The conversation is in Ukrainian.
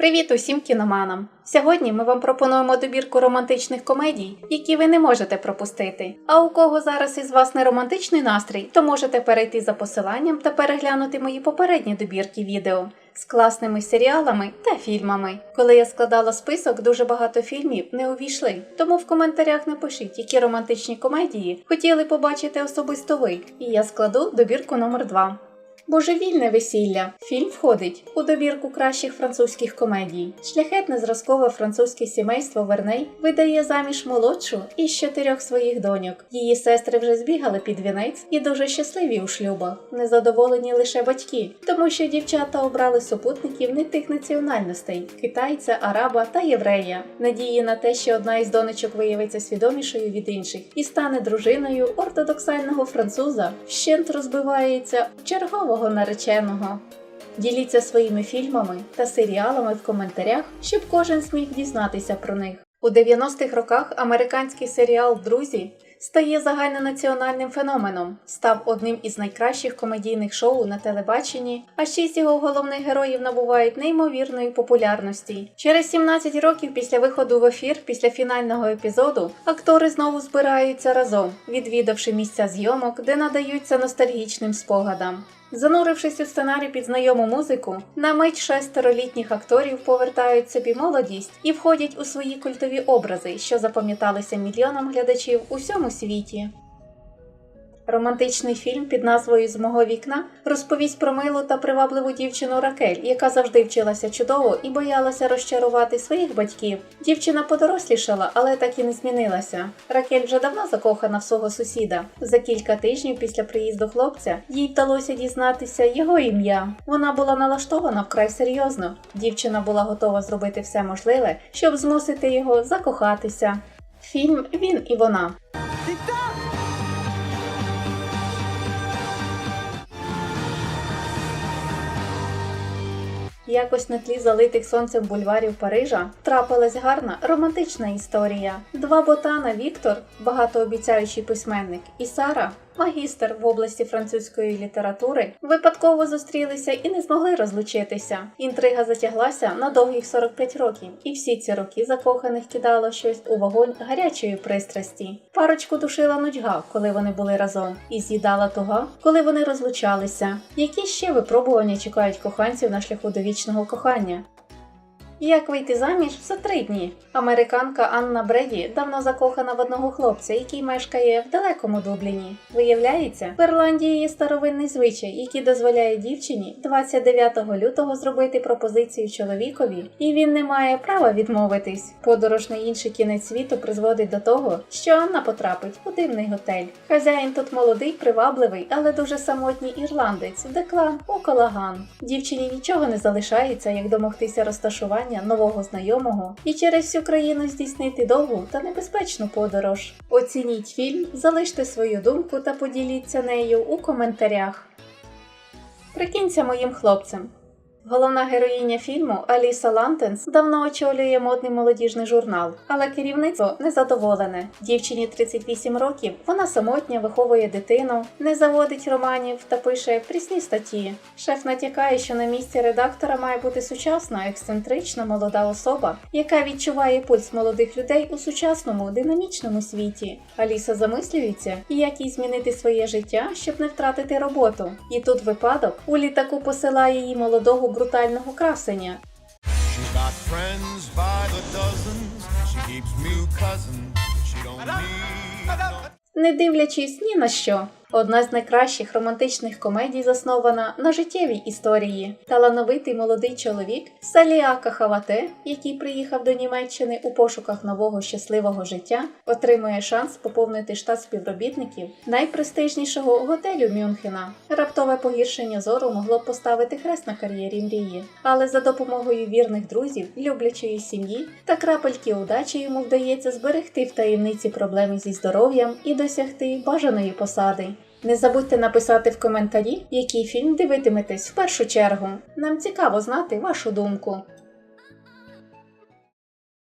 Привіт усім кіноманам! Сьогодні ми вам пропонуємо добірку романтичних комедій, які ви не можете пропустити. А у кого зараз із вас не романтичний настрій, то можете перейти за посиланням та переглянути мої попередні добірки відео з класними серіалами та фільмами. Коли я складала список, дуже багато фільмів не увійшли. Тому в коментарях напишіть, які романтичні комедії хотіли побачити особисто ви, і я складу добірку номер 2 Божевільне весілля. Фільм входить у добірку кращих французьких комедій. Шляхетне зразкове французьке сімейство Верней видає заміж молодшу із чотирьох своїх доньок. Її сестри вже збігали під вінець і дуже щасливі у шлюбах. Незадоволені лише батьки, тому що дівчата обрали супутників не тих національностей китайця, араба та єврея. Надії на те, що одна із донечок виявиться свідомішою від інших і стане дружиною ортодоксального француза, вщент розбивається у чергового нареченого. Діліться своїми фільмами та серіалами в коментарях, щоб кожен зміг дізнатися про них. У 90-х роках американський серіал Друзі стає загальнонаціональним феноменом, став одним із найкращих комедійних шоу на телебаченні, а шість його головних героїв набувають неймовірної популярності. Через 17 років після виходу в ефір, після фінального епізоду, актори знову збираються разом, відвідавши місця зйомок, де надаються ностальгічним спогадам. Занурившись у сценарій під знайому музику, на мить шестеролітніх акторів повертають собі молодість і входять у свої культові образи, що запам'яталися мільйонам глядачів у всьому світі. Романтичний фільм під назвою З мого вікна розповість про милу та привабливу дівчину Ракель, яка завжди вчилася чудово і боялася розчарувати своїх батьків. Дівчина подорослішала, але так і не змінилася. Ракель вже давно закохана в свого сусіда. За кілька тижнів після приїзду хлопця їй вдалося дізнатися його ім'я. Вона була налаштована вкрай серйозно. Дівчина була готова зробити все можливе, щоб змусити його закохатися. Фільм Він і вона. Якось на тлі залитих сонцем бульварів Парижа трапилась гарна романтична історія. Два ботана Віктор, багатообіцяючий письменник, і Сара, магістр в області французької літератури, випадково зустрілися і не змогли розлучитися. Інтрига затяглася на довгих 45 років, і всі ці роки закоханих кидало щось у вогонь гарячої пристрасті. Парочку душила нудьга, коли вони були разом, і з'їдала туга, коли вони розлучалися. Які ще випробування чекають коханців на шляху до вічного кохання? Як вийти заміж за три дні? Американка Анна Бреді давно закохана в одного хлопця, який мешкає в далекому Дубліні. Виявляється, в Ірландії є старовинний звичай, який дозволяє дівчині 29 лютого зробити пропозицію чоловікові, і він не має права відмовитись. Подорож на інший кінець світу призводить до того, що Анна потрапить у дивний готель. Хазяїн тут молодий, привабливий, але дуже самотній ірландець, Деклан Околаган. Дівчині нічого не залишається, як домогтися розташування нового знайомого і через всю країну здійснити довгу та небезпечну подорож. Оцініть фільм, залиште свою думку та поділіться нею у коментарях. Прикинься моїм хлопцем. Головна героїня фільму Аліса Лантенс давно очолює модний молодіжний журнал, але керівництво незадоволене. Дівчині 38 років, вона самотня, виховує дитину, не заводить романів та пише прісні статті. Шеф натякає, що на місці редактора має бути сучасна, ексцентрична молода особа, яка відчуває пульс молодих людей у сучасному динамічному світі. Аліса замислюється, як їй змінити своє життя, щоб не втратити роботу. І тут випадок у літаку посилає їй молодого брутального красення. Не дивлячись ні на що. Одна з найкращих романтичних комедій заснована на життєвій історії. Талановитий молодий чоловік Саліа Кахавате, який приїхав до Німеччини у пошуках нового щасливого життя, отримує шанс поповнити штат співробітників найпрестижнішого готелю Мюнхена. Раптове погіршення зору могло поставити хрест на кар'єрі мрії, але за допомогою вірних друзів, люблячої сім'ї та крапельки удачі йому вдається зберегти в таємниці проблеми зі здоров'ям і досягти бажаної посади. Не забудьте написати в коментарі, який фільм дивитиметесь в першу чергу. Нам цікаво знати вашу думку.